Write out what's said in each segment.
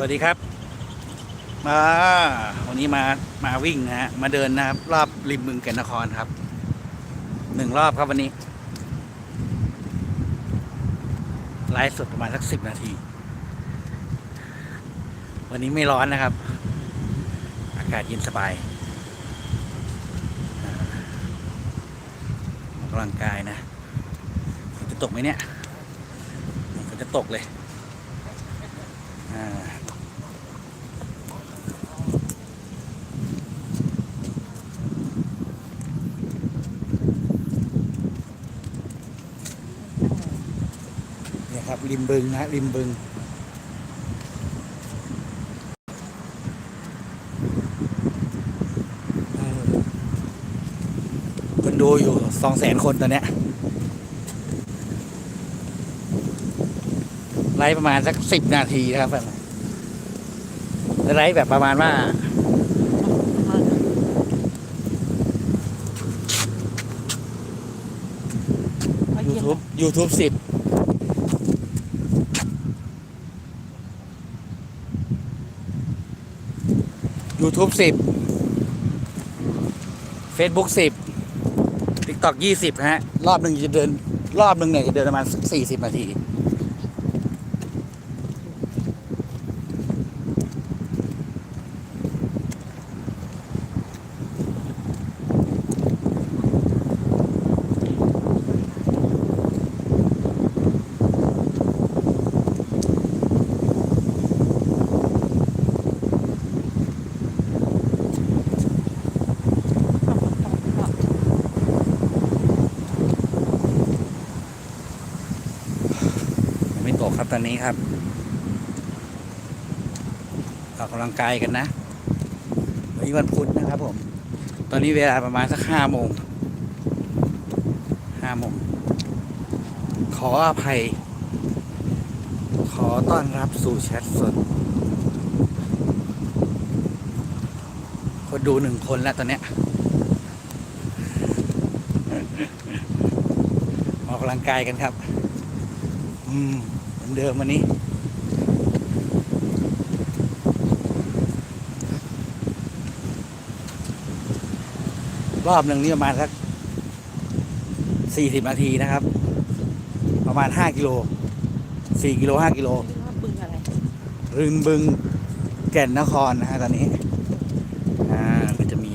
วัสดีครับ มาวันนี้มามาวิ่งนะฮะมาเดินนะครับ รอบริมบึงแก่นนครครับหนึ่งรอบครับวันนี้ไลฟ์สดประมาณสักสิบนาที วันนี้ไม่ร้อนนะครับ อากาศเย็นสบายออกกำลังกายนะจะตกไหมเนี่ยฝนจะตกเลยอ่า เนี่ยค รับริมบึงนะริมบึงเออคนดูอยู่สองแสนคนตอนเนี้ยไลฟ์ประมาณสักสิบนาทีนะครับไลฟ์แบบประมาณว่า YouTube YouTube สิบ YouTube สิบ Facebook สิบ TikTok ยี่สิบฮะ รอบหนึ่งจะเดิน รอบหนึ่งเนี่ยจะเดินประมาณสี่สิบนาที ตอนนี้ครับออกกำลังกายกันนะ วันนี้วันพุธนะครับผม ตอนนี้เวลาประมาณสักห้าโมงห้าโมงขออภัย ขอต้อนรับสู่แชทสดคนดูหนึ่งคนแล้วตอนเนี้ยออกกำลังกายกันครับ อืม เหมือนเดิมวันนี้ รอบหนึ่งนี่ประมาณสักสี่สิบนาทีนะครับ ประมาณห้ากิโลสี่กิโลห้ากิโลว่าบึงอะไรริมบึงแก่นนครนะฮะตอนนี้ อ่าก็จะมี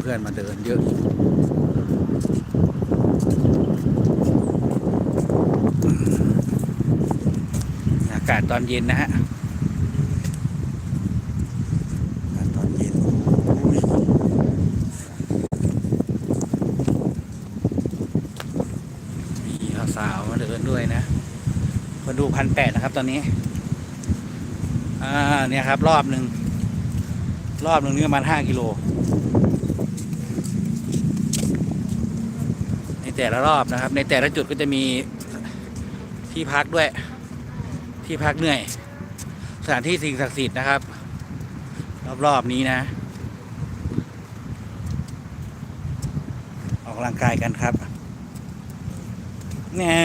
เพื่อนๆมาเดินเยอะ อากาศ ตอนเย็นนะฮะอากาศตอนเย็นอุ้ยมีสาวๆมาเดินด้วยนะคนดูพันแปดนะครับ ตอนนี้ อ่าเนี่ยครับ รอบหนึ่งรอบหนึ่งนี่ประมาณห้ากิโลในแต่ละรอบนะครับ ในแต่ละจุดก็จะมีที่พักด้วย ที่พักเหนื่อย สถานที่สิ่งศักดิ์สิทธิ์นะครับ รอบๆนี้นะ ออกกำลังกายกันครับแน่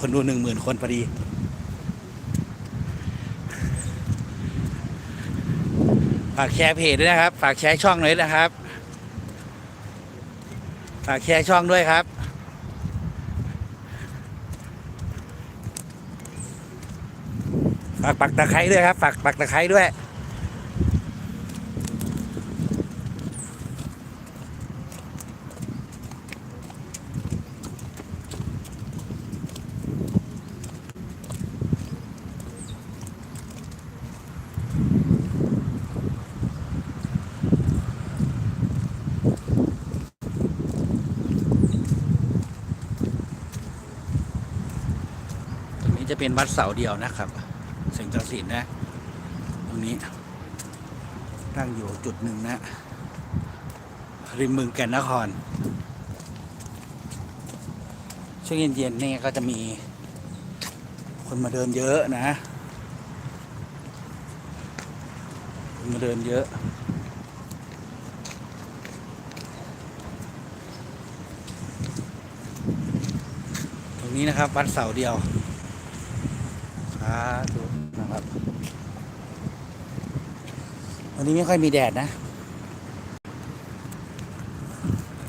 คนดูหนึ่งหมื่นคนพอดี ฝากแชร์เพจด้วยนะครับ ฝากแชร์ช่องหน่อยนะครับ ฝากแชร์ช่องด้วยครับ ฝากปักตะไคร้ด้วยครับฝากปักตะไคร้ด้วยตรงนี้จะเป็นวัดเสาเดียวนะครับ สียงจังสินนะ ตรงนี้ ตั้งอยู่จุดหนึ่งนะ ริมเมืองแก่นนคร ช่วงเย็นๆนี่ก็จะมีคนมาเดินเยอะนะคนมาเดินเยอะตรงนี้นะครับวัดเสาเดียวาธุนะครับ วันนี้ไม่ค่อยมีแดดนะ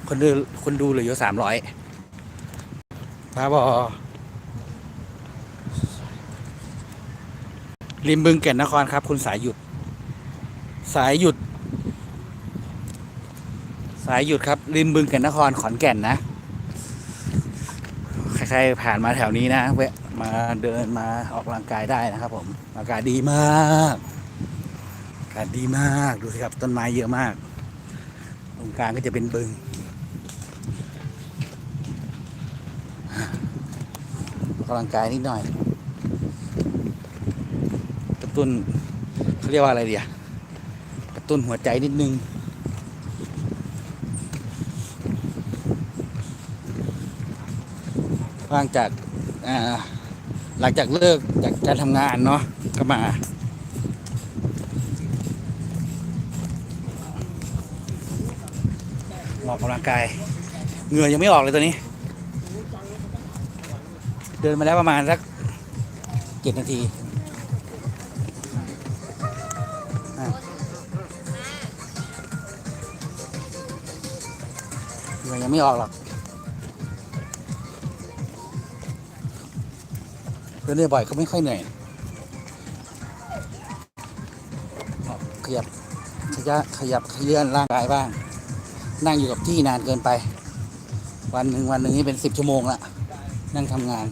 คนดูคนดูเหลืออยู่สามร้อยพาบอริมบึงแก่นนครครับ คุณสายหยุด สายหยุด สายหยุดครับ ริมบึงแก่นนครขอนแก่นนะ ใครๆผ่านมาแถวนี้นะแวะ มาเดินมาออกกำลังกายได้นะครับ ผม อากาศดีมากอากาศดีมากดูสิครับต้นไม้เยอะมาก ตรงกลางก็จะเป็นบึงออกกำลังกายนิดหน่อยกระตุ้นเขาเรียกว่าอะไรเดียกระตุ้นหัวใจนิดนึงว่างจากอ่า หลังจากเลิกจากการทำงานเนาะก็มา ออกกำลังกายเหงื่อยังไม่ออกเลยตัวนี้ เดินมาแล้วประมาณสักเจ็ดนาทีเหงื่อยังไม่ออกหรอก เดินเรื่อยบ่อยก็ไม่ค่อยเหนื่อยขยับขยับขยับขยื่นร่างกายบ้าง นั่งอยู่กับที่นานเกินไป วันหนึ่งวันหนึ่งนี่เป็นสิบชั่วโมงละนั่งทำงาน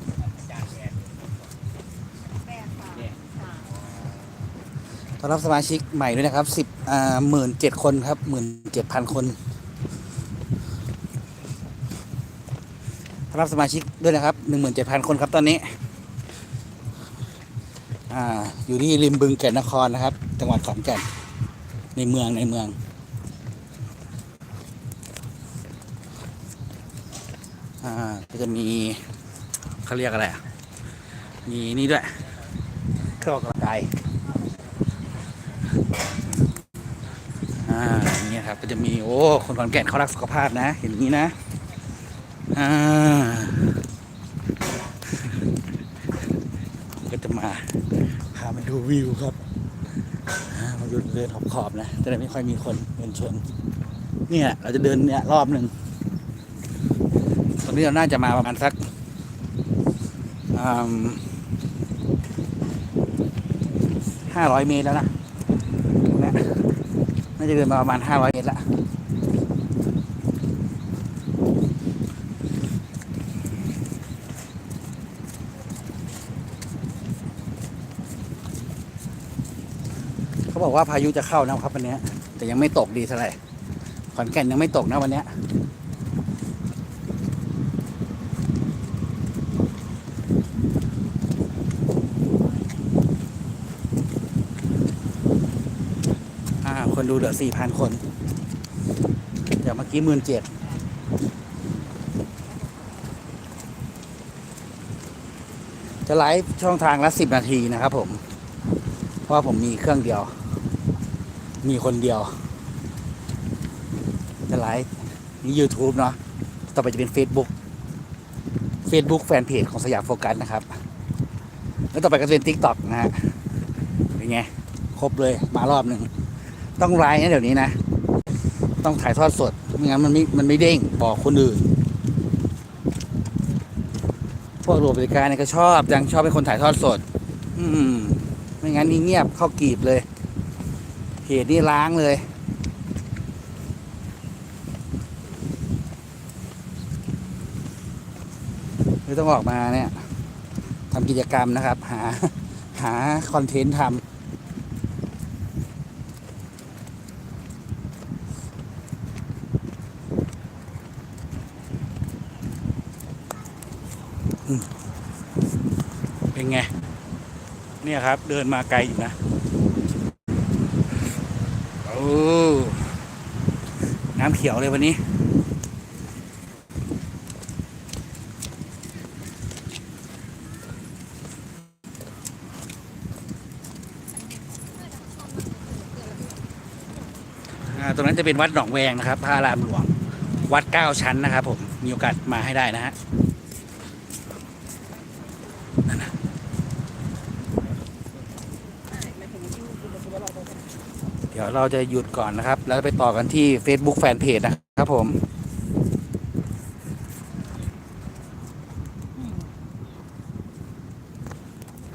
ต้อนรับสมาชิกใหม่ด้วยนะครับสิบอ่าหมื่นเจ็ดคนครับหมื่นเจ็ดพันคนต้อนรับสมาชิกด้วยนะครับหนึ่งหมื่นเจ็ดพันคนครับตอนนี้ อ่าอยู่ที่ริมบึงแก่นนครนะครับ จังหวัดขอนแก่นในเมืองในเมืองอ่าก็จะมีเขาเรียกอะไรอะมีนี่ด้วยเครื่องออกกำลังกายอ่าเงี้ยครับก็จะมีโอ้คนขอนแก่นเขารักสุขภาพนะ เห็นอย่างนี้นะอ่า ก็จะมาพามาดูวิวครับอ่ามาดูเดินขอบๆนะจะได้ไม่ค่อยมีคนเดินชนเนี่ยเราจะเดินเนี่ยรอบหนึ่งตอนนี้เราน่าจะมาประมาณสักห้าร้อยเมตรแล้วนะน่าจะเดินมาประมาณห้าร้อยเมตรละ บอกว่าพายุจะเข้านะครับวันนี้แต่ยังไม่ตกดีเท่าไหร่ขอนแก่นยังไม่ตกนะวันนี้อาคนดูเหลือสี่พันคน เดี๋ยวเมื่อกี้หมื่นเจ็ดจะไลฟ์ช่องทางละสิบนาทีนะครับผม เพราะผมมีเครื่องเดียว มีคนเดียวจะไลฟ์นี่ YouTube เนาะต่อไปจะเป็น Facebook Facebook แฟนเพจของสยามโฟกัสนะครับ แล้วต่อไปก็จะเป็น TikTok นะฮะเป็นไง ครบเลยมารอบหนึ่ง ต้องไลน์นะเดี๋ยวนี้นะ ต้องถ่ายทอดสดไม่งั้นมันไม่มันไม่เด้งบอกคนอื่น พวกโรบริการเนี่ยก็ชอบยังชอบเป็นคนถ่ายทอดสด อืมไม่งั้นนี่เงียบเข้ากรีบเลย เพจนี่ล้างเลยเลยต้องออกมาเนี่ยทำกิจกรรมนะครับ หาหาคอนเทนต์ทำเป็นไง เนี่ยครับ เดินมาไกลอยู่นะ น้ำเขียวเลยวันนี้ ตรงนั้นจะเป็นวัดหนองแวงนะครับพระรามหลวง วัดเก้าชั้นนะครับผม มีโอกาสมาให้ได้นะฮะ ดี๋ยวเราจะหยุดก่อนนะครับ แล้วไปต่อกันที่ Facebook Fanpage นะครับผม